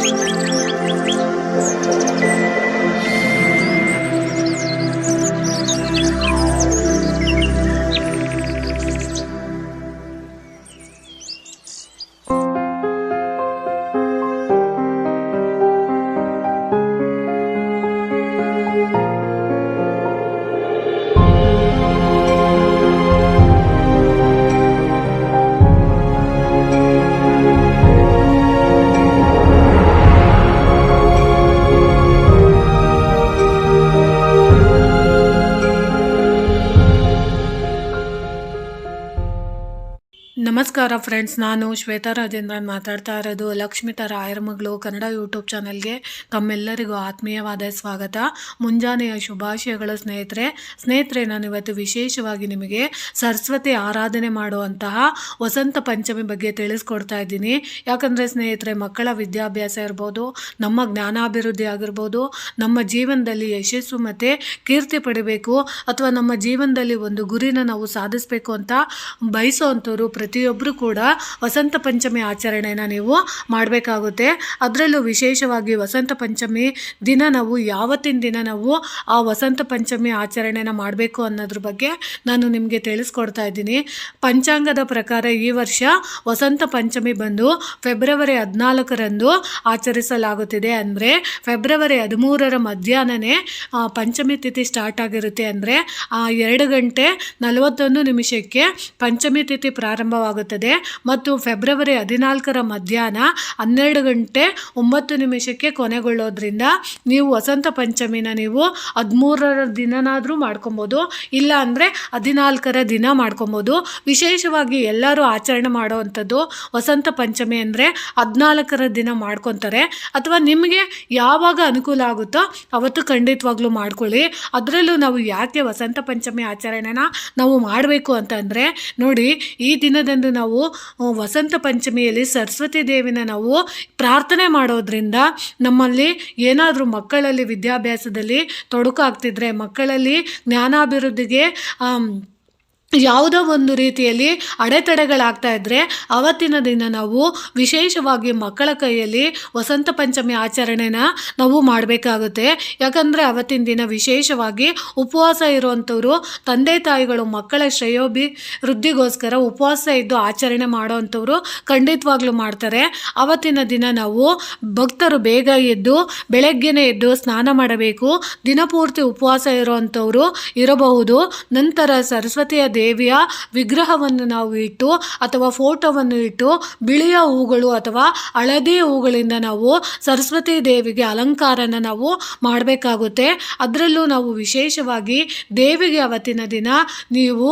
Música ನಮಸ್ಕಾರ ಫ್ರೆಂಡ್ಸ್, ನಾನು ಶ್ವೇತಾ ರಾಜೇಂದ್ರನ್ ಮಾತಾಡ್ತಾ ಇರೋದು ಲಕ್ಷ್ಮಿತ ರಾಯರ ಮಗಳು ಕನ್ನಡ ಯೂಟ್ಯೂಬ್ ಚಾನಲ್ಗೆ ತಮ್ಮೆಲ್ಲರಿಗೂ ಆತ್ಮೀಯವಾದ ಸ್ವಾಗತ. ಮುಂಜಾನೆಯ ಶುಭಾಶಯಗಳು ಸ್ನೇಹಿತರೆ. ಸ್ನೇಹಿತರೆ, ನಾನು ಇವತ್ತು ವಿಶೇಷವಾಗಿ ನಿಮಗೆ ಸರಸ್ವತಿ ಆರಾಧನೆ ಮಾಡುವಂತಹ ವಸಂತ ಪಂಚಮಿ ಬಗ್ಗೆ ತಿಳಿಸ್ಕೊಡ್ತಾ ಇದ್ದೀನಿ. ಯಾಕಂದರೆ ಸ್ನೇಹಿತರೆ, ಮಕ್ಕಳ ವಿದ್ಯಾಭ್ಯಾಸ ಇರ್ಬೋದು, ನಮ್ಮ ಜ್ಞಾನಾಭಿವೃದ್ಧಿ ಆಗಿರ್ಬೋದು, ನಮ್ಮ ಜೀವನದಲ್ಲಿ ಯಶಸ್ಸು ಮತ್ತು ಕೀರ್ತಿ ಪಡಿಬೇಕು, ಅಥವಾ ನಮ್ಮ ಜೀವನದಲ್ಲಿ ಒಂದು ಗುರಿನ ನಾವು ಸಾಧಿಸಬೇಕು ಅಂತ ಬಯಸೋವಂಥವ್ರು ಪ್ರತಿಯೊಬ್ಬರು ಕೂಡ ವಸಂತ ಪಂಚಮಿ ಆಚರಣೆನ ನೀವು ಮಾಡಬೇಕಾಗುತ್ತೆ. ಅದರಲ್ಲೂ ವಿಶೇಷವಾಗಿ ವಸಂತ ಪಂಚಮಿ ದಿನ ನಾವು ಯಾವತ್ತಿನ ದಿನ ನಾವು ಆ ವಸಂತ ಪಂಚಮಿ ಆಚರಣೆನ ಮಾಡಬೇಕು ಅನ್ನೋದ್ರ ಬಗ್ಗೆ ನಾನು ನಿಮಗೆ ತಿಳಿಸ್ಕೊಡ್ತಾ ಇದ್ದೀನಿ. ಪಂಚಾಂಗದ ಪ್ರಕಾರ ಈ ವರ್ಷ ವಸಂತ ಪಂಚಮಿ ಬಂದು ಫೆಬ್ರವರಿ ಹದಿನಾಲ್ಕರಂದು ಆಚರಿಸಲಾಗುತ್ತಿದೆ ಅಂದರೆ ಫೆಬ್ರವರಿ ಹದಿಮೂರರ ಮಧ್ಯಾಹ್ನನೇ ಪಂಚಮಿ ತಿಥಿ ಸ್ಟಾರ್ಟ್ ಆಗಿರುತ್ತೆ ಅಂದರೆ ಎರಡು ಗಂಟೆ ನಲವತ್ತೊಂದು ನಿಮಿಷಕ್ಕೆ ಪಂಚಮಿ ತಿಥಿ ಪ್ರಾರಂಭವಾಗುತ್ತದೆ. ಮತ್ತು ಫೆಬ್ರವರಿ ಹದಿನಾಲ್ಕರ ಮಧ್ಯಾಹ್ನ ಹನ್ನೆರಡು ಗಂಟೆ ಒಂಬತ್ತು ನಿಮಿಷಕ್ಕೆ ಕೊನೆಗೊಳ್ಳೋದ್ರಿಂದ ನೀವು ವಸಂತ ಪಂಚಮಿನ ನೀವು ಹದಿಮೂರರ ದಿನನಾದರೂ ಮಾಡ್ಕೊಬೋದು, ಇಲ್ಲ ಅಂದರೆ ಹದಿನಾಲ್ಕರ ದಿನ ಮಾಡ್ಕೊಬೋದು. ವಿಶೇಷವಾಗಿ ಎಲ್ಲರೂ ಆಚರಣೆ ಮಾಡುವಂಥದ್ದು ವಸಂತ ಪಂಚಮಿ ಅಂದರೆ ಹದಿನಾಲ್ಕರ ದಿನ ಮಾಡ್ಕೊತಾರೆ. ಅಥವಾ ನಿಮಗೆ ಯಾವಾಗ ಅನುಕೂಲ ಆಗುತ್ತೋ ಅವತ್ತು ಖಂಡಿತವಾಗ್ಲೂ ಮಾಡ್ಕೊಳ್ಳಿ. ಅದರಲ್ಲೂ ನಾವು ಯಾಕೆ ವಸಂತ ಪಂಚಮಿ ಆಚರಣೆನ ನಾವು ಮಾಡಬೇಕು ಅಂತಂದರೆ ನೋಡಿ, ಈ ದಿನದಂದು ನಾವು ಆ, ವಸಂತ ಪಂಚಮಿಯಲ್ಲಿ ಸರಸ್ವತಿ ದೇವಿನ ನಾವು ಪ್ರಾರ್ಥನೆ ಮಾಡೋದ್ರಿಂದ ನಮ್ಮಲ್ಲಿ ಏನಾದರೂ ಮಕ್ಕಳಲ್ಲಿ ವಿದ್ಯಾಭ್ಯಾಸದಲ್ಲಿ ತೊಡಕಾಗ್ತಿದ್ರೆ ಮಕ್ಕಳಲ್ಲಿ ಜ್ಞಾನಾಭಿವೃದ್ಧಿಗೆ ಯಾವುದೋ ಒಂದು ರೀತಿಯಲ್ಲಿ ಅಡೆತಡೆಗಳಾಗ್ತಾ ಇದ್ದರೆ ಅವತ್ತಿನ ದಿನ ನಾವು ವಿಶೇಷವಾಗಿ ಮಕ್ಕಳ ಕೈಯಲ್ಲಿ ವಸಂತ ಪಂಚಮಿ ಆಚರಣೆನ ನಾವು ಮಾಡಬೇಕಾಗುತ್ತೆ. ಯಾಕಂದರೆ ಅವತ್ತಿನ ದಿನ ವಿಶೇಷವಾಗಿ ಉಪವಾಸ ಇರುವಂಥವ್ರು ತಂದೆ ತಾಯಿಗಳು ಮಕ್ಕಳ ಶ್ರೇಯೋಭಿವೃದ್ಧಿಗೋಸ್ಕರ ಉಪವಾಸ ಇದ್ದು ಆಚರಣೆ ಮಾಡೋವಂಥವ್ರು ಖಂಡಿತವಾಗ್ಲೂ ಮಾಡ್ತಾರೆ. ಅವತ್ತಿನ ದಿನ ನಾವು ಭಕ್ತರು ಬೇಗ ಎದ್ದು ಬೆಳಗ್ಗೆನೇ ಎದ್ದು ಸ್ನಾನ ಮಾಡಬೇಕು. ದಿನಪೂರ್ತಿ ಉಪವಾಸ ಇರುವಂಥವ್ರು ಇರಬಹುದು. ನಂತರ ಸರಸ್ವತಿಯ ದೇವಿಯ ವಿಗ್ರಹವನ್ನು ನಾವು ಇಟ್ಟು ಅಥವಾ ಫೋಟೋವನ್ನು ಇಟ್ಟು ಬಿಳಿಯ ಹೂಗಳು ಅಥವಾ ಹಳದಿ ಹೂಗಳಿಂದ ನಾವು ಸರಸ್ವತಿ ದೇವಿಗೆ ಅಲಂಕಾರನ ನಾವು ಮಾಡಬೇಕಾಗುತ್ತೆ. ಅದರಲ್ಲೂ ನಾವು ವಿಶೇಷವಾಗಿ ದೇವಿಗೆ ಅವತ್ತಿನ ದಿನ ನೀವು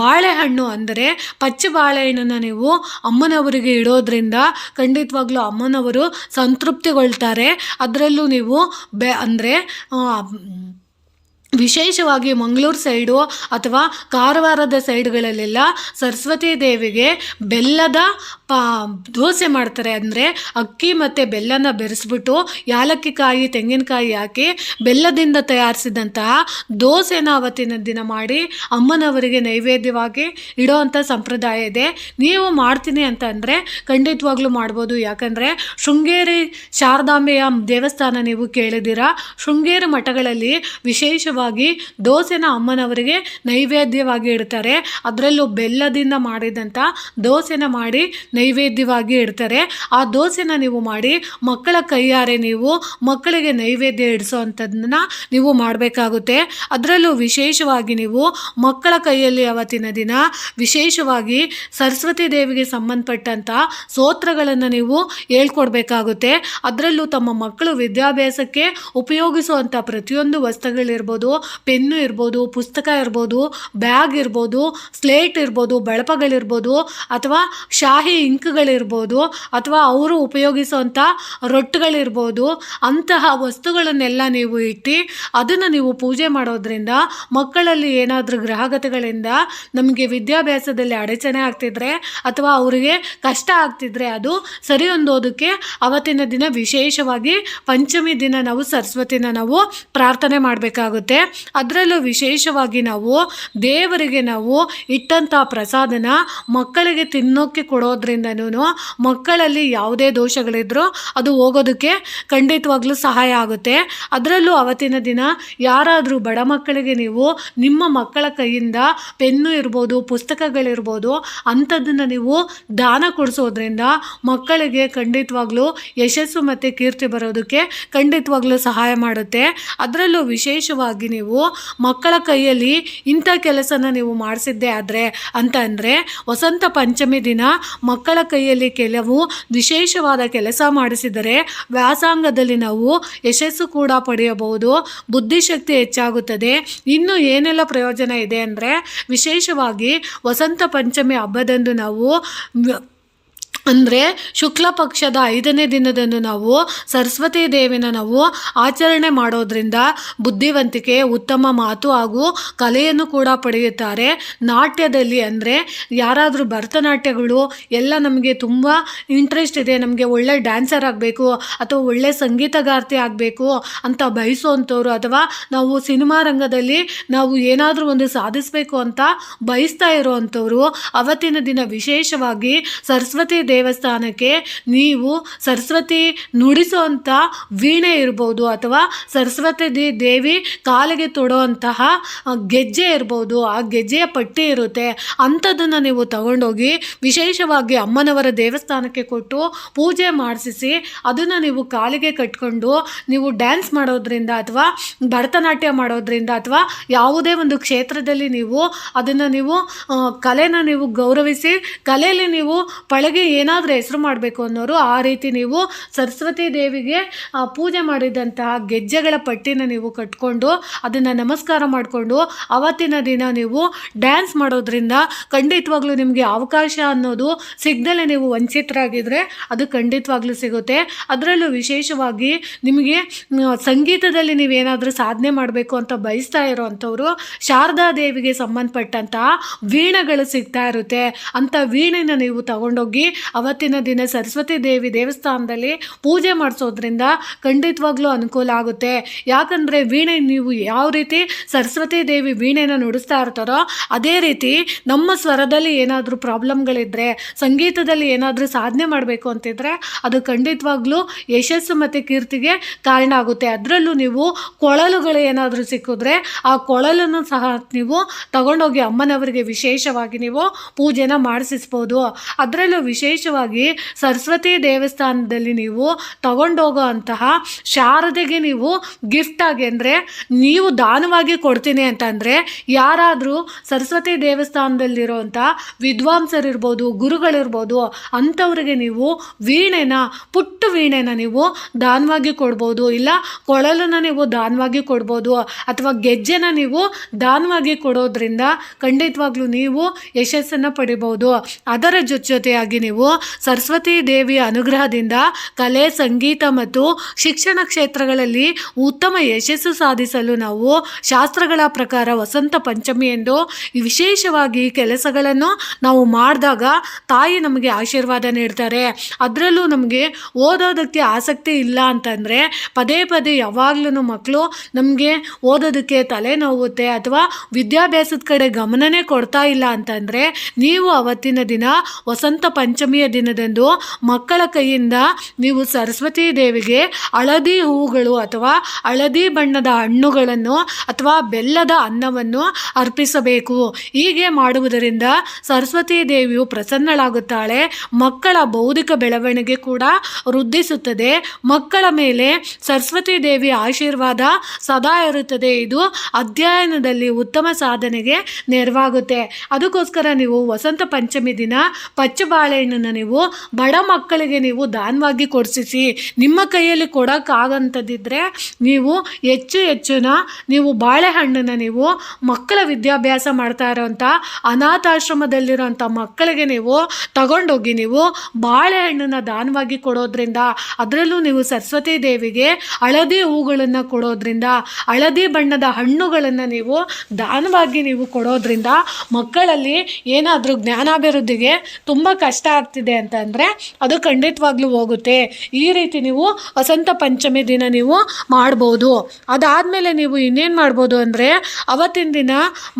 ಬಾಳೆಹಣ್ಣು ಅಂದರೆ ಪಚ್ಚ ಬಾಳೆಹಣ್ಣನ್ನು ನೀವು ಅಮ್ಮನವರಿಗೆ ಇಡೋದ್ರಿಂದ ಖಂಡಿತವಾಗ್ಲೂ ಅಮ್ಮನವರು ಸಂತೃಪ್ತಿಗೊಳ್ತಾರೆ. ಅದರಲ್ಲೂ ನೀವು ಬೆ, ಅಂದರೆ ವಿಶೇಷವಾಗಿ ಮಂಗಳೂರು ಸೈಡು ಅಥವಾ ಕಾರವಾರದ ಸೈಡ್ಗಳಲ್ಲೆಲ್ಲ ಸರಸ್ವತಿ ದೇವಿಗೆ ಬೆಲ್ಲದ ಪಾ, ದೋಸೆ ಮಾಡ್ತಾರೆ. ಅಂದರೆ ಅಕ್ಕಿ ಮತ್ತು ಬೆಲ್ಲನ ಬೆರೆಸ್ಬಿಟ್ಟು ಯಾಲಕ್ಕಿ ಕಾಯಿ ತೆಂಗಿನಕಾಯಿ ಹಾಕಿ ಬೆಲ್ಲದಿಂದ ತಯಾರಿಸಿದಂತಹ ದೋಸೆನ ಅವತ್ತಿನ ದಿನ ಮಾಡಿ ಅಮ್ಮನವರಿಗೆ ನೈವೇದ್ಯವಾಗಿ ಇಡೋವಂಥ ಸಂಪ್ರದಾಯ ಇದೆ. ನೀವು ಮಾಡ್ತೀನಿ ಅಂತ ಅಂದರೆ ಖಂಡಿತವಾಗ್ಲೂ ಮಾಡ್ಬೋದು. ಯಾಕಂದರೆ ಶೃಂಗೇರಿ ಶಾರದಾಂಬೆಯ ದೇವಸ್ಥಾನ ನೀವು ಕೇಳಿದ್ದೀರಾ. ಶೃಂಗೇರಿ ಮಠಗಳಲ್ಲಿ ವಿಶೇಷವಾಗಿ ದೋಸೆನ ಅಮ್ಮನವರಿಗೆ ನೈವೇದ್ಯವಾಗಿ ಇಡ್ತಾರೆ. ಅದರಲ್ಲೂ ಬೆಲ್ಲದಿಂದ ಮಾಡಿದಂಥ ದೋಸೆನ ಮಾಡಿ ನೈವೇದ್ಯವಾಗಿ ಇಡ್ತಾರೆ. ಆ ದೋಸೆನ ನೀವು ಮಾಡಿ ಮಕ್ಕಳ ಕೈಯಾರೆ ನೀವು ಮಕ್ಕಳಿಗೆ ನೈವೇದ್ಯ ಇಡಿಸೋವಂಥದ್ದನ್ನ ನೀವು ಮಾಡಬೇಕಾಗುತ್ತೆ. ಅದರಲ್ಲೂ ವಿಶೇಷವಾಗಿ ನೀವು ಮಕ್ಕಳ ಕೈಯಲ್ಲಿ ಅವತ್ತಿನ ದಿನ ವಿಶೇಷವಾಗಿ ಸರಸ್ವತಿ ದೇವಿಗೆ ಸಂಬಂಧಪಟ್ಟಂಥ ಸ್ತೋತ್ರಗಳನ್ನು ನೀವು ಹೇಳ್ಕೊಡ್ಬೇಕಾಗುತ್ತೆ. ಅದರಲ್ಲೂ ತಮ್ಮ ಮಕ್ಕಳು ವಿದ್ಯಾಭ್ಯಾಸಕ್ಕೆ ಉಪಯೋಗಿಸುವಂಥ ಪ್ರತಿಯೊಂದು ವಸ್ತುಗಳಿರ್ಬೋದು. ಪೆನ್ನು ಇರ್ಬೋದು, ಪುಸ್ತಕ ಇರ್ಬೋದು, ಬ್ಯಾಗ್ ಇರ್ಬೋದು, ಸ್ಲೇಟ್ ಇರ್ಬೋದು, ಬಳಪಗಳಿರ್ಬೋದು, ಅಥವಾ ಶಾಹಿ ಇಂಕ್ಗಳಿರ್ಬೋದು, ಅಥವಾ ಅವರು ಉಪಯೋಗಿಸುವಂಥ ರೊಟ್ಟುಗಳಿರ್ಬೋದು, ಅಂತಹ ವಸ್ತುಗಳನ್ನೆಲ್ಲ ನೀವು ಇಟ್ಟು ಅದನ್ನು ನೀವು ಪೂಜೆ ಮಾಡೋದ್ರಿಂದ ಮಕ್ಕಳಲ್ಲಿ ಏನಾದರೂ ಗ್ರಹಗತಿಗಳಿಂದ ನಮಗೆ ವಿದ್ಯಾಭ್ಯಾಸದಲ್ಲಿ ಅಡಚಣೆ ಆಗ್ತಿದ್ರೆ ಅಥವಾ ಅವರಿಗೆ ಕಷ್ಟ ಆಗ್ತಿದ್ರೆ ಅದು ಸರಿ ಹೊಂದೋದಕ್ಕೆ ಅವತ್ತಿನ ದಿನ ವಿಶೇಷವಾಗಿ ಪಂಚಮಿ ದಿನ ನಾವು ಸರಸ್ವತಿನ ನಾವು ಪ್ರಾರ್ಥನೆ ಮಾಡಬೇಕಾಗುತ್ತೆ. ಅದರಲ್ಲೂ ವಿಶೇಷವಾಗಿ ನಾವು ದೇವರಿಗೆ ನಾವು ಇಟ್ಟಂಥ ಪ್ರಸಾದನ ಮಕ್ಕಳಿಗೆ ತಿನ್ನೋಕ್ಕೆ ಕೊಡೋದ್ರಿಂದನೂ ಮಕ್ಕಳಲ್ಲಿ ಯಾವುದೇ ದೋಷಗಳಿದ್ರೂ ಅದು ಹೋಗೋದಕ್ಕೆ ಖಂಡಿತವಾಗ್ಲೂ ಸಹಾಯ ಆಗುತ್ತೆ. ಅದರಲ್ಲೂ ಅವತ್ತಿನ ದಿನ ಯಾರಾದರೂ ಬಡ ಮಕ್ಕಳಿಗೆ ನೀವು ನಿಮ್ಮ ಮಕ್ಕಳ ಕೈಯಿಂದ ಪೆನ್ನು ಇರ್ಬೋದು, ಪುಸ್ತಕಗಳಿರ್ಬೋದು ಅಂಥದ್ದನ್ನು ನೀವು ದಾನ ಕೊಡಿಸೋದ್ರಿಂದ ಮಕ್ಕಳಿಗೆ ಖಂಡಿತವಾಗ್ಲೂ ಯಶಸ್ಸು ಮತ್ತು ಕೀರ್ತಿ ಬರೋದಕ್ಕೆ ಖಂಡಿತವಾಗ್ಲೂ ಸಹಾಯ ಮಾಡುತ್ತೆ. ಅದರಲ್ಲೂ ವಿಶೇಷವಾಗಿ ನೀವು ಮಕ್ಕಳ ಕೈಯಲ್ಲಿ ಇಂಥ ಕೆಲಸನ ನೀವು ಮಾಡಿಸಿದ್ದೆ ಆದರೆ ಅಂತ ಅಂದರೆ ವಸಂತ ಪಂಚಮಿ ದಿನ ಮಕ್ಕಳ ಕೈಯಲ್ಲಿ ಕೆಲವು ವಿಶೇಷವಾದ ಕೆಲಸ ಮಾಡಿಸಿದರೆ ವ್ಯಾಸಂಗದಲ್ಲಿ ನಾವು ಯಶಸ್ಸು ಕೂಡ ಪಡೆಯಬಹುದು, ಬುದ್ಧಿಶಕ್ತಿ ಹೆಚ್ಚಾಗುತ್ತದೆ. ಇನ್ನು ಏನೆಲ್ಲ ಪ್ರಯೋಜನ ಇದೆ ಅಂದರೆ ವಿಶೇಷವಾಗಿ ವಸಂತ ಪಂಚಮಿ ಹಬ್ಬದಂದು ನಾವು ಅಂದರೆ ಶುಕ್ಲ ಪಕ್ಷದ ಐದನೇ ದಿನದಂದು ನಾವು ಸರಸ್ವತಿ ದೇವಿನ ನಾವು ಆಚರಣೆ ಮಾಡೋದ್ರಿಂದ ಬುದ್ಧಿವಂತಿಕೆ, ಉತ್ತಮ ಮಾತು ಹಾಗೂ ಕಲೆಯನ್ನು ಕೂಡ ಪಡೆಯುತ್ತಾರೆ. ನಾಟ್ಯದಲ್ಲಿ ಅಂದರೆ ಯಾರಾದರೂ ಭರತನಾಟ್ಯಗಳು, ಎಲ್ಲ ನಮಗೆ ತುಂಬ ಇಂಟ್ರೆಸ್ಟ್ ಇದೆ, ನಮಗೆ ಒಳ್ಳೆ ಡ್ಯಾನ್ಸರ್ ಆಗಬೇಕು ಅಥವಾ ಒಳ್ಳೆ ಸಂಗೀತಗಾರ್ತಿ ಆಗಬೇಕು ಅಂತ ಬಯಸುವಂಥವ್ರು ಅಥವಾ ನಾವು ಸಿನಿಮಾ ರಂಗದಲ್ಲಿ ನಾವು ಏನಾದರೂ ಒಂದು ಸಾಧಿಸಬೇಕು ಅಂತ ಬಯಸ್ತಾ ಇರುವಂಥವ್ರು, ಅವತ್ತಿನ ದಿನ ವಿಶೇಷವಾಗಿ ಸರಸ್ವತಿ ದೇವಸ್ಥಾನಕ್ಕೆ ನೀವು ಸರಸ್ವತಿ ನುಡಿಸುವಂಥ ವೀಣೆ ಇರ್ಬೋದು ಅಥವಾ ಸರಸ್ವತಿ ದೇವಿ ಕಾಲಿಗೆ ತೊಡುವಂತಹ ಗೆಜ್ಜೆ ಇರ್ಬೋದು, ಆ ಗೆಜ್ಜೆಯ ಪಟ್ಟಿ ಇರುತ್ತೆ. ಅಂಥದ್ದನ್ನು ನೀವು ತಗೊಂಡೋಗಿ ವಿಶೇಷವಾಗಿ ಅಮ್ಮನವರ ದೇವಸ್ಥಾನಕ್ಕೆ ಕೊಟ್ಟು ಪೂಜೆ ಮಾಡಿಸಿ ಅದನ್ನು ನೀವು ಕಾಲಿಗೆ ಕಟ್ಕೊಂಡು ನೀವು ಡ್ಯಾನ್ಸ್ ಮಾಡೋದ್ರಿಂದ ಅಥವಾ ಭರತನಾಟ್ಯ ಮಾಡೋದ್ರಿಂದ ಅಥವಾ ಯಾವುದೇ ಒಂದು ಕ್ಷೇತ್ರದಲ್ಲಿ ನೀವು ಅದನ್ನು ನೀವು ಕಲೆನ ನೀವು ಗೌರವಿಸಿ, ಕಲೆಯಲ್ಲಿ ನೀವು ಪಳಗಿ ಏನಾದರೂ ಹೆಸರು ಮಾಡಬೇಕು ಅನ್ನೋರು ಆ ರೀತಿ ನೀವು ಸರಸ್ವತಿ ದೇವಿಗೆ ಪೂಜೆ ಮಾಡಿದಂತಹ ಗೆಜ್ಜೆಗಳ ಪಟ್ಟಿನ ನೀವು ಕಟ್ಕೊಂಡು ಅದನ್ನು ನಮಸ್ಕಾರ ಮಾಡಿಕೊಂಡು ಅವತ್ತಿನ ದಿನ ನೀವು ಡ್ಯಾನ್ಸ್ ಮಾಡೋದ್ರಿಂದ ಖಂಡಿತವಾಗ್ಲೂ ನಿಮಗೆ ಅವಕಾಶ ಅನ್ನೋದು ಸಿಗ್ದಲೇ ನೀವು ವಂಚಿತರಾಗಿದ್ದರೆ ಅದು ಖಂಡಿತವಾಗ್ಲೂ ಸಿಗುತ್ತೆ. ಅದರಲ್ಲೂ ವಿಶೇಷವಾಗಿ ನಿಮಗೆ ಸಂಗೀತದಲ್ಲಿ ನೀವೇನಾದರೂ ಸಾಧನೆ ಮಾಡಬೇಕು ಅಂತ ಬಯಸ್ತಾ ಇರೋವಂಥವ್ರು ಶಾರದಾ ದೇವಿಗೆ ಸಂಬಂಧಪಟ್ಟಂತಹ ವೀಣೆಗಳು ಸಿಗ್ತಾ ಇರುತ್ತೆ. ಅಂಥ ವೀಣೆನ ನೀವು ತಗೊಂಡೋಗಿ ಅವತ್ತಿನ ದಿನ ಸರಸ್ವತಿ ದೇವಿ ದೇವಸ್ಥಾನದಲ್ಲಿ ಪೂಜೆ ಮಾಡಿಸೋದ್ರಿಂದ ಖಂಡಿತವಾಗ್ಲೂ ಅನುಕೂಲ ಆಗುತ್ತೆ. ಯಾಕಂದರೆ ವೀಣೆ ನೀವು ಯಾವ ರೀತಿ ಸರಸ್ವತಿ ದೇವಿ ವೀಣೆನ ನುಡಿಸ್ತಾ ಇರ್ತಾರೋ ಅದೇ ರೀತಿ ನಮ್ಮ ಸ್ವರದಲ್ಲಿ ಏನಾದರೂ ಪ್ರಾಬ್ಲಮ್ಗಳಿದ್ದರೆ ಸಂಗೀತದಲ್ಲಿ ಏನಾದರೂ ಸಾಧನೆ ಮಾಡಬೇಕು ಅಂತಿದ್ರೆ ಅದು ಖಂಡಿತವಾಗ್ಲೂ ಯಶಸ್ಸು ಮತ್ತು ಕೀರ್ತಿಗೆ ಕಾರಣ ಆಗುತ್ತೆ. ಅದರಲ್ಲೂ ನೀವು ಕೊಳಲುಗಳು ಏನಾದರೂ ಸಿಕ್ಕಿದ್ರೆ ಆ ಕೊಳಲನ್ನು ಸಹ ನೀವು ತಗೊಂಡೋಗಿ ಅಮ್ಮನವರಿಗೆ ವಿಶೇಷವಾಗಿ ನೀವು ಪೂಜೆನ ಮಾಡಿಸಿಸ್ಬೋದು. ಅದರಲ್ಲೂ ವಿಶೇಷವಾಗಿ ಸರಸ್ವತಿ ದೇವಸ್ಥಾನದಲ್ಲಿ ನೀವು ತಗೊಂಡೋಗೋ ಅಂತಹ ಶಾರದೆಗೆ ನೀವು ಗಿಫ್ಟ್ ಆಗಿ ಅಂದರೆ ನೀವು ದಾನವಾಗಿ ಕೊಡ್ತೀನಿ ಅಂತಂದರೆ ಯಾರಾದರೂ ಸರಸ್ವತಿ ದೇವಸ್ಥಾನದಲ್ಲಿರೋಂಥ ವಿದ್ವಾಂಸರಿರ್ಬೋದು, ಗುರುಗಳಿರ್ಬೋದು, ಅಂಥವ್ರಿಗೆ ನೀವು ವೀಣೆನ, ಪುಟ್ಟ ವೀಣೆನ ನೀವು ದಾನವಾಗಿ ಕೊಡ್ಬೋದು. ಇಲ್ಲ, ಕೊಳಲನ್ನು ನೀವು ದಾನವಾಗಿ ಕೊಡ್ಬೋದು ಅಥವಾ ಗೆಜ್ಜೆನ ನೀವು ದಾನವಾಗಿ ಕೊಡೋದ್ರಿಂದ ಖಂಡಿತವಾಗ್ಲೂ ನೀವು ಯಶಸ್ಸನ್ನು ಪಡಿಬೋದು. ಅದರ ಜೊತೆ ಜೊತೆಯಾಗಿ ನೀವು ಸರಸ್ವತಿ ದೇವಿಯ ಅನುಗ್ರಹದಿಂದ ಕಲೆ, ಸಂಗೀತ ಮತ್ತು ಶಿಕ್ಷಣ ಕ್ಷೇತ್ರಗಳಲ್ಲಿ ಉತ್ತಮ ಯಶಸ್ಸು ಸಾಧಿಸಲು ನಾವು ಶಾಸ್ತ್ರಗಳ ಪ್ರಕಾರ ವಸಂತ ಪಂಚಮಿ ಎಂದು ವಿಶೇಷವಾಗಿ ಕೆಲಸಗಳನ್ನು ನಾವು ಮಾಡಿದಾಗ ತಾಯಿ ನಮಗೆ ಆಶೀರ್ವಾದ ನೀಡ್ತಾರೆ. ಅದರಲ್ಲೂ ನಮಗೆ ಓದೋದಕ್ಕೆ ಆಸಕ್ತಿ ಇಲ್ಲ ಅಂತಂದರೆ ಪದೇ ಪದೇ ಯಾವಾಗಲೂ ಮಕ್ಕಳು ನಮಗೆ ಓದೋದಕ್ಕೆ ತಲೆನೋವುತ್ತೆ ಅಥವಾ ವಿದ್ಯಾಭ್ಯಾಸದ ಕಡೆ ಗಮನನೇ ಕೊಡ್ತಾ ಇಲ್ಲ ಅಂತಂದರೆ ನೀವು ಅವತ್ತಿನ ದಿನ ವಸಂತ ಪಂಚಮಿಯ ದಿನದಂದು ಮಕ್ಕಳ ಕೈಯಿಂದ ನೀವು ಸರಸ್ವತಿ ದೇವಿಗೆ ಹಳದಿ ಹೂಗಳು ಅಥವಾ ಹಳದಿ ಬಣ್ಣದ ಹಣ್ಣುಗಳನ್ನು ಅಥವಾ ಬೆಲ್ಲದ ಅನ್ನವನ್ನು ಅರ್ಪಿಸಬೇಕು. ಹೀಗೆ ಮಾಡುವುದರಿಂದ ಸರಸ್ವತಿ ದೇವಿಯು ಪ್ರಸನ್ನಳಾಗುತ್ತಾಳೆ. ಮಕ್ಕಳ ಬೌದ್ಧಿಕ ಬೆಳವಣಿಗೆ ಕೂಡ ವೃದ್ಧಿಸುತ್ತದೆ. ಮಕ್ಕಳ ಮೇಲೆ ಸರಸ್ವತಿ ದೇವಿ ಆಶೀರ್ವಾದ ಸದಾ ಇರುತ್ತದೆ. ಇದು ಅಧ್ಯಯನದಲ್ಲಿ ಉತ್ತಮ ಸಾಧನೆಗೆ ನೆರವಾಗುತ್ತೆ. ಅದಕ್ಕೋಸ್ಕರ ನೀವು ವಸಂತ ಪಂಚಮಿ ದಿನ ಪಚ್ಚ ಬಾಳೆಹಣ್ಣನ್ನು ನೀವು ಬಡ ಮಕ್ಕಳಿಗೆ ನೀವು ದಾನವಾಗಿ ಕೊಡಿಸಿ ನಿಮ್ಮ ಕೈಯಲ್ಲಿ ಕೊಡೋಕ್ಕಾಗಂಥದ್ದಿದ್ರೆ ನೀವು ಹೆಚ್ಚು ಹೆಚ್ಚಿನ ನೀವು ಬಾಳೆಹಣ್ಣನ್ನು ನೀವು ಮಕ್ಕಳ ವಿದ್ಯಾಭ್ಯಾಸ ಮಾಡ್ತಾ ಇರೋವಂಥ ಅನಾಥಾಶ್ರಮದಲ್ಲಿರೋಂಥ ಮಕ್ಕಳಿಗೆ ನೀವು ತಗೊಂಡೋಗಿ ನೀವು ಬಾಳೆಹಣ್ಣನ್ನು ದಾನವಾಗಿ ಕೊಡೋದ್ರಿಂದ, ಅದರಲ್ಲೂ ನೀವು ಸರಸ್ವತಿ ದೇವಿಗೆ ಹಳದಿ ಹೂಗಳನ್ನು ಕೊಡೋದ್ರಿಂದ, ಹಳದಿ ಬಣ್ಣದ ಹಣ್ಣುಗಳನ್ನು ನೀವು ದಾನವಾಗಿ ನೀವು ಕೊಡೋದ್ರಿಂದ ಮಕ್ಕಳಲ್ಲಿ ಏನಾದರೂ ಜ್ಞಾನಾಭಿವೃದ್ಧಿಗೆ ತುಂಬ ಕಷ್ಟ ಆಗ್ತಾ ಆಗ್ತಿದೆ ಅಂತ ಅಂದರೆ ಅದು ಖಂಡಿತವಾಗ್ಲೂ ಹೋಗುತ್ತೆ. ಈ ರೀತಿ ನೀವು ವಸಂತ ಪಂಚಮಿ ದಿನ ನೀವು ಮಾಡ್ಬೋದು. ಅದಾದಮೇಲೆ ನೀವು ಇನ್ನೇನು ಮಾಡ್ಬೋದು ಅಂದರೆ ಅವತ್ತಿನ ದಿನ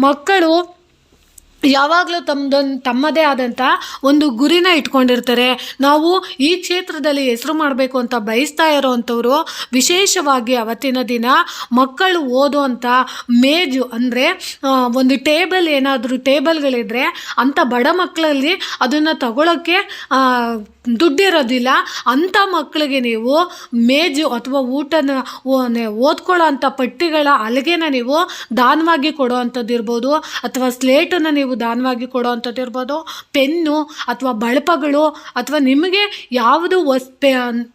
ಮಕ್ಕಳು ಯಾವಾಗಲೂ ತಮ್ಮದೊಂದು ತಮ್ಮದೇ ಆದಂಥ ಒಂದು ಗುರಿನ ಇಟ್ಕೊಂಡಿರ್ತಾರೆ. ನಾವು ಈ ಕ್ಷೇತ್ರದಲ್ಲಿ ಹೆಸರು ಮಾಡಬೇಕು ಅಂತ ಬಯಸ್ತಾ ಇರೋವಂಥವ್ರು ವಿಶೇಷವಾಗಿ ಅವತ್ತಿನ ದಿನ ಮಕ್ಕಳು ಓದುವಂಥ ಮೇಜು ಅಂದರೆ ಒಂದು ಟೇಬಲ್ ಏನಾದರೂ ಟೇಬಲ್ಗಳಿದ್ರೆ ಅಂಥ ಬಡ ಮಕ್ಕಳಲ್ಲಿ ಅದನ್ನು ತಗೊಳ್ಳೋಕ್ಕೆ ದುಡ್ಡಿರೋದಿಲ್ಲ, ಅಂಥ ಮಕ್ಕಳಿಗೆ ನೀವು ಮೇಜು ಅಥವಾ ಊಟನ ಓದ್ಕೊಳ್ಳೋ ಅಂಥ ಪಟ್ಟಿಗಳ ಹಲಗೆನ ನೀವು ದಾನವಾಗಿ ಕೊಡೋ ಅಂಥದ್ದು ಇರ್ಬೋದು, ಅಥವಾ ಸ್ಲೇಟನ್ನು ನೀವು ದಾನವಾಗಿ ಕೊಡೋ ಅಂಥದ್ದು ಇರ್ಬೋದು, ಪೆನ್ನು ಅಥವಾ ಬಳಪಗಳು ಅಥವಾ ನಿಮಗೆ ಯಾವುದು ವಸ್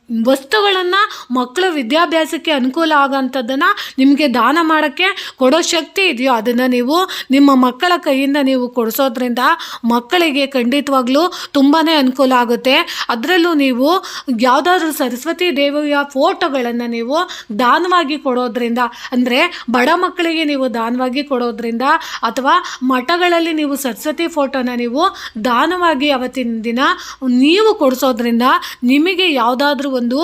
ವಸ್ತುಗಳನ್ನು ಮಕ್ಕಳ ವಿದ್ಯಾಭ್ಯಾಸಕ್ಕೆ ಅನುಕೂಲ ಆಗೋಂಥದ್ದನ್ನು ನಿಮಗೆ ದಾನ ಮಾಡೋಕ್ಕೆ ಕೊಡೋ ಶಕ್ತಿ ಇದೆಯೋ ಅದನ್ನು ನೀವು ನಿಮ್ಮ ಮಕ್ಕಳ ಕೈಯಿಂದ ನೀವು ಕೊಡಿಸೋದ್ರಿಂದ ಮಕ್ಕಳಿಗೆ ಖಂಡಿತವಾಗ್ಲೂ ತುಂಬಾ ಅನುಕೂಲ ಆಗುತ್ತೆ. ಅದರಲ್ಲೂ ನೀವು ಯಾವುದಾದ್ರೂ ಸರಸ್ವತಿ ದೇವಿಯ ಫೋಟೋಗಳನ್ನು ನೀವು ದಾನವಾಗಿ ಕೊಡೋದ್ರಿಂದ, ಅಂದರೆ ಬಡ ಮಕ್ಕಳಿಗೆ ನೀವು ದಾನವಾಗಿ ಕೊಡೋದ್ರಿಂದ ಅಥವಾ ಮಠಗಳಲ್ಲಿ ನೀವು ಸರಸ್ವತಿ ಫೋಟೋನ ನೀವು ದಾನವಾಗಿ ಅವತ್ತಿನ ದಿನ ನೀವು ಕೊಡಿಸೋದ್ರಿಂದ ನಿಮಗೆ ಯಾವುದಾದ್ರೂ ಒಂದು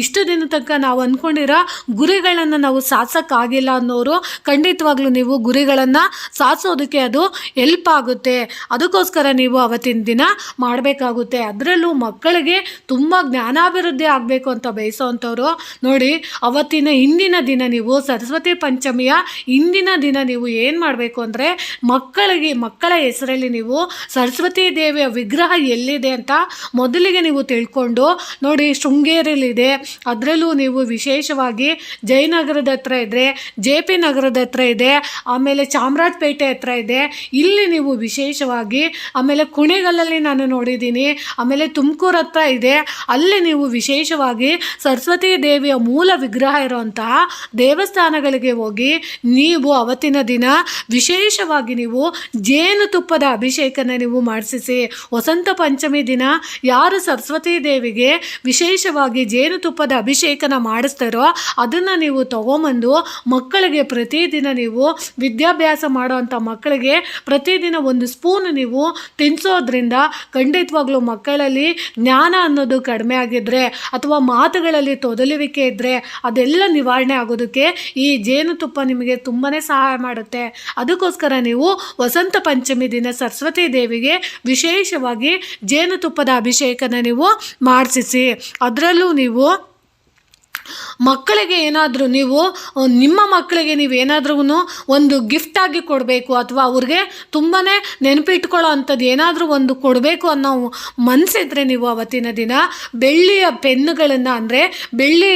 ಇಷ್ಟು ದಿನ ತನಕ ನಾವು ಅಂದ್ಕೊಂಡಿರೋ ಗುರಿಗಳನ್ನು ನಾವು ಸಾಧಿಸೋಕ್ಕಾಗಿಲ್ಲ ಅನ್ನೋರು ಖಂಡಿತವಾಗ್ಲೂ ನೀವು ಗುರಿಗಳನ್ನು ಸಾಧಿಸೋದಕ್ಕೆ ಅದು ಎಲ್ಪ್ ಆಗುತ್ತೆ. ಅದಕ್ಕೋಸ್ಕರ ನೀವು ಅವತ್ತಿನ ದಿನ ಮಾಡಬೇಕಾಗುತ್ತೆ. ಅದರಲ್ಲೂ ಮಕ್ಕಳಿಗೆ ತುಂಬ ಜ್ಞಾನಾಭಿವೃದ್ಧಿ ಆಗಬೇಕು ಅಂತ ಬಯಸೋವಂಥವ್ರು ನೋಡಿ, ಅವತ್ತಿನ ಹಿಂದಿನ ದಿನ ನೀವು ಸರಸ್ವತಿ ಪಂಚಮಿಯ ಹಿಂದಿನ ದಿನ ನೀವು ಏನು ಮಾಡಬೇಕು ಅಂದರೆ ಮಕ್ಕಳಿಗೆ, ಮಕ್ಕಳ ಹೆಸರಲ್ಲಿ ನೀವು ಸರಸ್ವತಿ ದೇವಿಯ ವಿಗ್ರಹ ಎಲ್ಲಿದೆ ಅಂತ ಮೊದಲಿಗೆ ನೀವು ತಿಳ್ಕೊಂಡು ನೋಡಿ ಶೃಂಗೇರಿಯಲ್ಲಿದೆ ಅದರಲ್ಲೂ ನೀವು ವಿಶೇಷವಾಗಿ ಜಯನಗರದ ಹತ್ರ ಇದ್ದರೆ ಜೆ ಪಿ ನಗರದ ಹತ್ರ ಇದೆ, ಆಮೇಲೆ ಚಾಮರಾಜಪೇಟೆ ಹತ್ರ ಇದೆ. ಇಲ್ಲಿ ನೀವು ವಿಶೇಷವಾಗಿ, ಆಮೇಲೆ ಕುಣೆಗಲ್ಲಲ್ಲಿ ನಾನು ನೋಡಿದ್ದೀನಿ, ಆಮೇಲೆ ತುಮಕೂರು ಹತ್ರ ಇದೆ. ಅಲ್ಲಿ ನೀವು ವಿಶೇಷವಾಗಿ ಸರಸ್ವತಿ ದೇವಿಯ ಮೂಲ ವಿಗ್ರಹ ಇರುವಂತಹ ದೇವಸ್ಥಾನಗಳಿಗೆ ಹೋಗಿ ನೀವು ಅವತ್ತಿನ ದಿನ ವಿಶೇಷವಾಗಿ ನೀವು ಜೇನುತುಪ್ಪದ ಅಭಿಷೇಕನ ನೀವು ಮಾಡಿಸಿ ವಸಂತ ಪಂಚಮಿ ದಿನ ಯಾರು ಸರಸ್ವತಿ ದೇವಿಗೆ ವಿಶೇಷವಾಗಿ ಜೇನುತುಪ್ಪದ ಅಭಿಷೇಕನ ಮಾಡಿಸ್ತಾರೋ ಅದನ್ನು ನೀವು ತಗೊಂಬಂದು ಮಕ್ಕಳಿಗೆ ಪ್ರತಿದಿನ ನೀವು ವಿದ್ಯಾಭ್ಯಾಸ ಮಾಡುವಂಥ ಮಕ್ಕಳಿಗೆ ಪ್ರತಿದಿನ ಒಂದು ಸ್ಪೂನ್ ನೀವು ತಿನ್ನಿಸೋದ್ರಿಂದ ಖಂಡಿತವಾಗ್ಲೂ ಮಕ್ಕಳಲ್ಲಿ ಜ್ಞಾನ ಅನ್ನೋದು ಕಡಿಮೆ ಆಗಿದ್ರೆ ಅಥವಾ ಮಾತುಗಳಲ್ಲಿ ತೊದಲುವಿಕೆ ಇದ್ದರೆ ಅದೆಲ್ಲ ನಿವಾರಣೆ ಆಗೋದಕ್ಕೆ ಈ ಜೇನುತುಪ್ಪ ನಿಮಗೆ ತುಂಬಾ ಸಹಾಯ ಮಾಡುತ್ತೆ. ಅದಕ್ಕೋಸ್ಕರ ನೀವು ವಸಂತ ಪಂಚಮಿ ದಿನ ಸರಸ್ವತಿ ದೇವಿಗೆ ವಿಶೇಷವಾಗಿ ಜೇನುತುಪ್ಪದ ಅಭಿಷೇಕನ ನೀವು ಮಾಡಿಸಿ ಅದರಲ್ಲೂ ನೀವು ಮಕ್ಕಳಿಗೆ ಏನಾದರೂ ನೀವು ನಿಮ್ಮ ಮಕ್ಕಳಿಗೆ ನೀವು ಏನಾದ್ರೂ ಒಂದು ಗಿಫ್ಟಾಗಿ ಕೊಡಬೇಕು ಅಥವಾ ಅವ್ರಿಗೆ ತುಂಬಾ ನೆನಪಿಟ್ಕೊಳ್ಳೋ ಅಂಥದ್ದು ಏನಾದರೂ ಒಂದು ಕೊಡಬೇಕು ಅನ್ನೋ ಮನಸ್ಸಿದ್ರೆ ನೀವು ಅವತ್ತಿನ ದಿನ ಬೆಳ್ಳಿಯ ಪೆನ್ನುಗಳನ್ನು ಅಂದರೆ ಬೆಳ್ಳಿ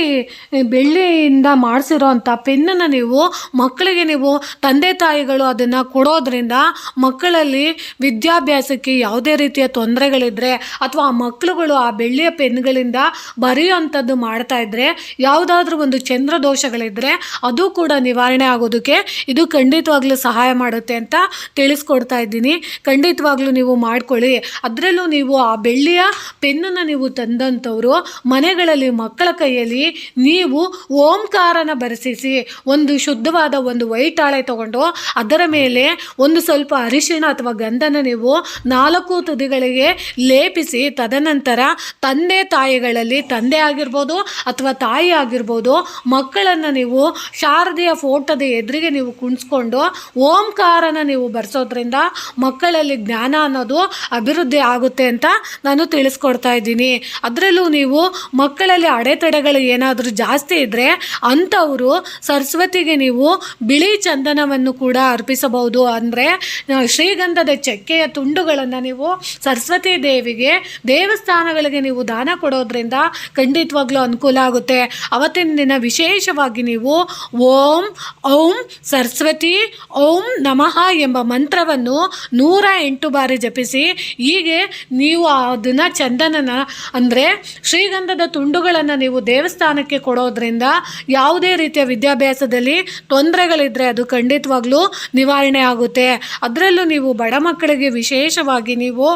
ಬೆಳ್ಳಿಯಿಂದ ಮಾಡಿಸಿರೋ ಅಂಥ ಪೆನ್ನನ್ನು ನೀವು ಮಕ್ಕಳಿಗೆ ನೀವು ತಂದೆ ತಾಯಿಗಳು ಅದನ್ನು ಕೊಡೋದ್ರಿಂದ ಮಕ್ಕಳಲ್ಲಿ ವಿದ್ಯಾಭ್ಯಾಸಕ್ಕೆ ಯಾವುದೇ ರೀತಿಯ ತೊಂದರೆಗಳಿದ್ರೆ ಅಥವಾ ಆ ಮಕ್ಕಳುಗಳು ಆ ಬೆಳ್ಳಿಯ ಪೆನ್ಗಳಿಂದ ಬರೆಯುವಂಥದ್ದು ಮಾಡ್ತಾ ಇದ್ದರೆ ಯಾವುದಾದ್ರೂ ಒಂದು ಚಂದ್ರ ದೋಷಗಳಿದ್ದರೆ ಅದು ಕೂಡ ನಿವಾರಣೆ ಆಗೋದಕ್ಕೆ ಇದು ಖಂಡಿತವಾಗ್ಲೂ ಸಹಾಯ ಮಾಡುತ್ತೆ ಅಂತ ತಿಳಿಸ್ಕೊಡ್ತಾ ಇದ್ದೀನಿ. ಖಂಡಿತವಾಗ್ಲೂ ನೀವು ಮಾಡ್ಕೊಳ್ಳಿ. ಅದರಲ್ಲೂ ನೀವು ಆ ಬೆಳ್ಳಿಯ ಪೆನ್ನನ್ನು ನೀವು ತಂದಂಥವರು, ಮನೆಗಳಲ್ಲಿ ಮಕ್ಕಳ ಕೈಯಲ್ಲಿ ನೀವು ಓಂಕಾರನ ಬರೆಸಿಸಿ, ಒಂದು ಶುದ್ಧವಾದ ಒಂದು ವೈಟ್ ಆಳೆ ತಗೊಂಡು ಅದರ ಮೇಲೆ ಒಂದು ಸ್ವಲ್ಪ ಅರಿಶಿಣ ಅಥವಾ ಗಂಧನ ನೀವು ನಾಲ್ಕು ತುದಿಗಳಿಗೆ ಲೇಪಿಸಿ, ತದನಂತರ ತಂದೆ ತಾಯಿಗಳಲ್ಲಿ ತಂದೆ ಆಗಿರ್ಬೋದು ಅಥವಾ ತಾಯಿ ಆಗಿರ್ಬೋದು, ಮಕ್ಕಳನ್ನು ನೀವು ಶಾರದೆಯ ಫೋಟೋದ ಎದುರಿಗೆ ನೀವು ಕುಣಿಸ್ಕೊಂಡು, ಓಂಕಾರನ ನೀವು ಬರ್ಸೋದ್ರಿಂದ ಮಕ್ಕಳಲ್ಲಿ ಜ್ಞಾನ ಅನ್ನೋದು ಅಭಿವೃದ್ಧಿ ಆಗುತ್ತೆ ಅಂತ ನಾನು ತಿಳಿಸ್ಕೊಡ್ತಾ ಇದ್ದೀನಿ. ಅದರಲ್ಲೂ ನೀವು ಮಕ್ಕಳಲ್ಲಿ ಅಡೆತಡೆಗಳು ಏನಾದರೂ ಜಾಸ್ತಿ ಇದ್ದರೆ ಅಂಥವರು ಸರಸ್ವತಿಗೆ ನೀವು ಬಿಳಿ ಚಂದನವನ್ನು ಕೂಡ ಅರ್ಪಿಸಬಹುದು. ಅಂದರೆ ಶ್ರೀಗಂಧದ ಚಕ್ಕೆಯ ತುಂಡುಗಳನ್ನು ನೀವು ಸರಸ್ವತಿ ದೇವಿಗೆ ದೇವಸ್ಥಾನಗಳಿಗೆ ನೀವು ದಾನ ಕೊಡೋದ್ರಿಂದ ಖಂಡಿತವಾಗ್ಲೂ ಅನುಕೂಲ ಆಗುತ್ತೆ. ಅವತ್ತಿನ ದಿನ ವಿಶೇಷವಾಗಿ ನೀವು ಓಂ ಓಂ, ಸರಸ್ವತಿ, ಓಂ ನಮಃ ಎಂಬ ಮಂತ್ರವನ್ನು ನೂರ ಎಂಟು ಬಾರಿ ಜಪಿಸಿ, ಹೀಗೆ ನೀವು ಅದನ್ನು ಚಂದನನ, ಅಂದರೆ ಶ್ರೀಗಂಧದ ತುಂಡುಗಳನ್ನು ನೀವು ದೇವಸ್ಥಾನಕ್ಕೆ ಕೊಡೋದ್ರಿಂದ ಯಾವುದೇ ರೀತಿಯ ವಿದ್ಯಾಭ್ಯಾಸದಲ್ಲಿ ತೊಂದರೆಗಳಿದ್ದರೆ ಅದು ಖಂಡಿತವಾಗ್ಲೂ ನಿವಾರಣೆ ಆಗುತ್ತೆ. ಅದರಲ್ಲೂ ನೀವು ಬಡ ಮಕ್ಕಳಿಗೆ ವಿಶೇಷವಾಗಿ ನೀವು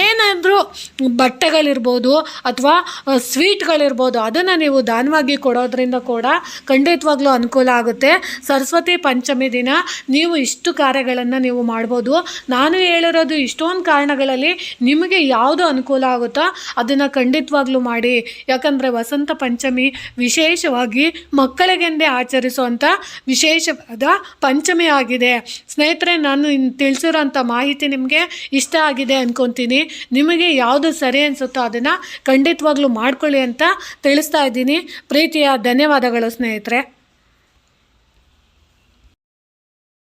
ಏನಾದರೂ ಬಟ್ಟೆಗಳಿರ್ಬೋದು ಅಥವಾ ಸ್ವೀಟ್ಗಳಿರ್ಬೋದು, ಅದನ್ನು ನೀವು ನೀವು ದಾನವಾಗಿ ಕೊಡೋದ್ರಿಂದ ಕೂಡ ಖಂಡಿತವಾಗ್ಲೂ ಅನುಕೂಲ ಆಗುತ್ತೆ. ಸರಸ್ವತಿ ಪಂಚಮಿ ದಿನ ನೀವು ಇಷ್ಟು ಕಾರ್ಯಗಳನ್ನು ನೀವು ಮಾಡ್ಬೋದು. ನಾನು ಹೇಳಿರೋದು ಇಷ್ಟೊಂದು ಕಾರಣಗಳಲ್ಲಿ ನಿಮಗೆ ಯಾವುದು ಅನುಕೂಲ ಆಗುತ್ತೋ ಅದನ್ನು ಖಂಡಿತವಾಗ್ಲೂ ಮಾಡಿ. ಯಾಕಂದರೆ ವಸಂತ ಪಂಚಮಿ ವಿಶೇಷವಾಗಿ ಮಕ್ಕಳಿಗೆಂದೇ ಆಚರಿಸುವಂಥ ವಿಶೇಷವಾದ ಪಂಚಮಿ ಆಗಿದೆ. ಸ್ನೇಹಿತರೆ, ನಾನು ತಿಳಿಸಿರೋಂಥ ಮಾಹಿತಿ ನಿಮಗೆ ಇಷ್ಟ ಆಗಿದೆ ಅಂದ್ಕೊತೀನಿ ನಿಮಗೆ ಯಾವುದು ಸರಿ ಅನಿಸುತ್ತೋ ಅದನ್ನು ಖಂಡಿತವಾಗ್ಲೂ ಮಾಡ್ಕೊಳ್ಳಿ ಅಂತ ತಿಳಿಸ್ತಾ ಇದ್ದೀನಿ. ಪ್ರೀತಿಯ ಧನ್ಯವಾದಗಳು ಸ್ನೇಹಿತರೆ.